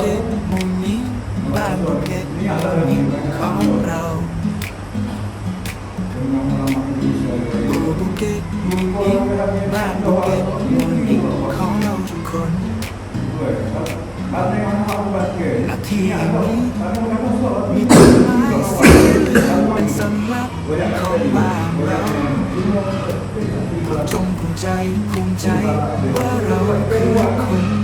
เก็ตมุมนี้บ้านภูเกตมุมนี้ของเราภูเกตมุมนี้บ้านภูเกตมุมนี้ของเราทุกคนนาทีนี้มีต้นไม้สีเหลืองเป็นสัญลักษณ์ของบ้านเราจงภูมิใจภูมิใจว่าเราคือคน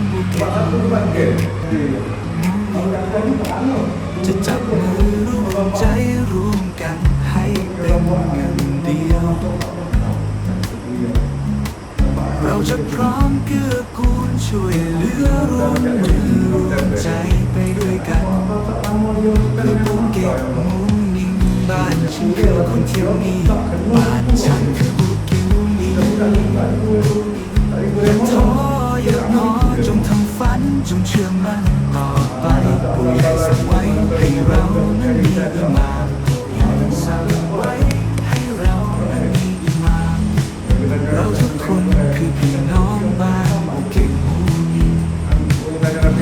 จะจับมือร่วมใจร่วมกันให้เป็นหนึ่งเดียว เราจะพร้อมเกื้อกูลช่วยเหลือร่วมมือร่วมใจไปด้วยกันเพื่อภูเก็ตมุมนิ่งบ้านฉันคือคนเที่ยวนี้บ้านฉันคือภูก็ตมุมนี้ จงเชื่อมั่นต่อไปผู้ใหญ่สั่งไว้ให้เรานั้นมีอิมานผู้ใหญ่สั่งไว้ให้เรานั้นมีอิมานเราทุกคนคือพี่น้องบ้านภูเก็ตหมู่นี้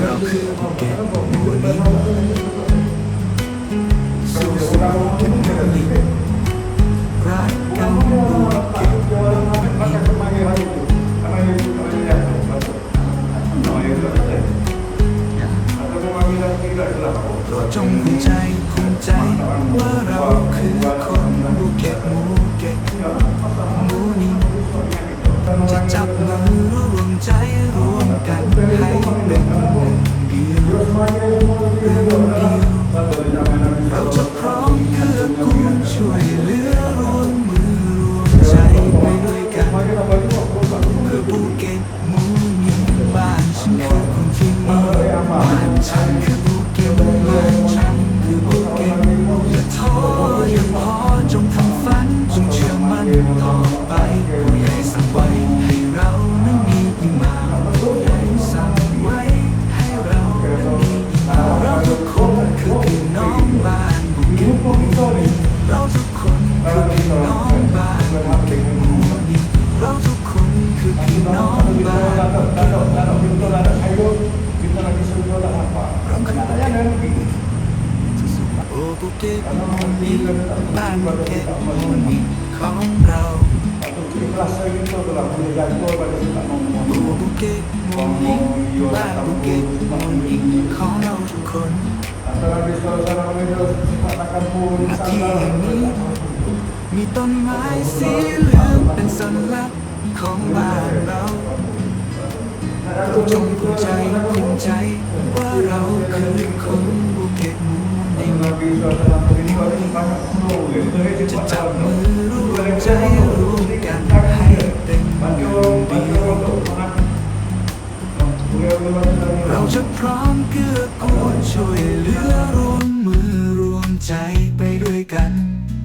เราคือภูเก็ จงภูมิใจภูมิใจ ว่าเราคือคนภูเก็ตมูเก็ตมูนี้จะจับมือร่วมใจร่วมกันให้เป็นหนึ่งเดียวเรื่องเดียวเราจะพร้อมเกื้อกูลช่วยเหลือร่วมมือร่วมใจไปด้วยกันเพื่อภูเก็ตมูนี้บ้านฉันคือคนที่นี่บ้านฉันคือ โอ้ภูเก็ตหมู่นี้บ้านเก็ตหมู่นี้ของเราภูเก็ตมุมนี้บ้านภูเก็ตมุมนี้ของเราทุกคนนาทีแห่งนี้มีต้นไม้สีเหลืองเป็นสัญลักษณ์ของบ้านเราจงภูมิใจภูมิใจว่าเราคือคนภูเก็ตมุ จะจับมือร่วมใจร่วมกันให้เป็นหนึ่งเดียวเราจะพร้อมเกื้อกูลช่วยเหลือร่วมมือร่วมใจไป